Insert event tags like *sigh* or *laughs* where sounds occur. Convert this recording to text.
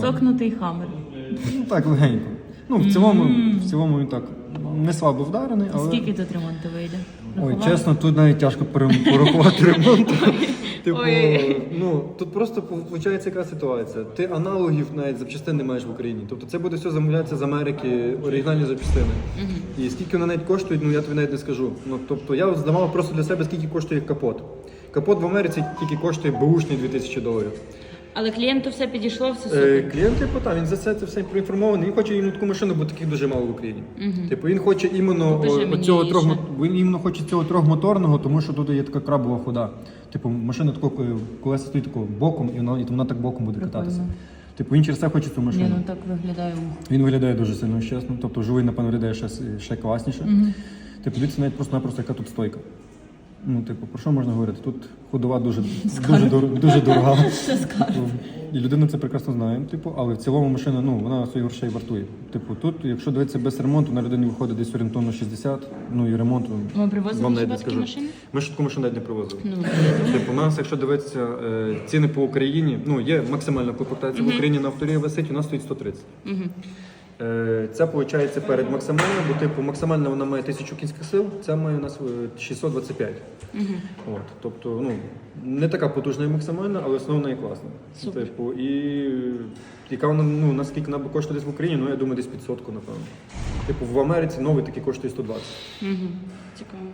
Цокнутий хамер. Ну так, легенько. Ну, в цілому, в цілому він так не слабо вдарений, але. Скільки тут ремонту вийде? Ой, Рахували? чесно, тут навіть тяжко перем- порахувати ремонт. *laughs* Типу, Ой. ну тут просто виходить яка ситуація. Ти аналогів навіть запчастин не маєш в Україні. Тобто це буде все замовлятися з Америки, оригінальні запчастини. І скільки вони навіть коштують, ну я тобі навіть не скажу. Ну тобто я здавав просто для себе, скільки коштує капот. Капот в Америці тільки коштує бушні 2000 доларів. Але клієнту все підійшло, все Е, супер. клієнт, типу, там, він за це, це все проінформований. Він хоче іменно таку машину, бо таких дуже мало в Україні. Типу, він хоче іменно Покажи о, мені цього трьох, ще. він іменно хоче цього трьохмоторного, тому що тут є така крабова хода. Типу, машина такого колеса стоїть такого боком, і вона, і вона так боком буде Прикольно. кататися. Типу, він через це хоче цю Ні, машину. ну так виглядає. Він виглядає дуже сильно чесно. Тобто живий, напевно, виглядає ще, ще класніше. Типу, дивіться навіть просто-напросто, яка тут стойка. Ну, типу, про що можна говорити? Тут ходова дуже, дуже, дор- дуже дорога. І людина це прекрасно знає, типу, але в цілому машина, ну, вона своїх грошей вартує. Типу, тут, якщо дивитися без ремонту, на людині виходить десь орієнтовно 60, ну і ремонту. Ми привозили вам навіть не такі скажу. машини? Ми ж таку машину навіть не привозили. Ну, Типу, у нас, якщо дивитися е, ціни по Україні, ну є максимальна комплектація в Україні на авторі висить, у нас стоїть 130. Угу. Е, Це виходить перед максимальною, бо типу максимальна вона має 1000 кінських сил, це має у нас е, 625. Угу. От, тобто, ну, не така потужна і максимальна, але основна і класна. Супер. Типу, і яка вона, ну, наскільки вона коштує десь в Україні, ну я думаю, десь під сотку, напевно. Типу, в Америці новий такий коштує 120. Угу. Цікаво.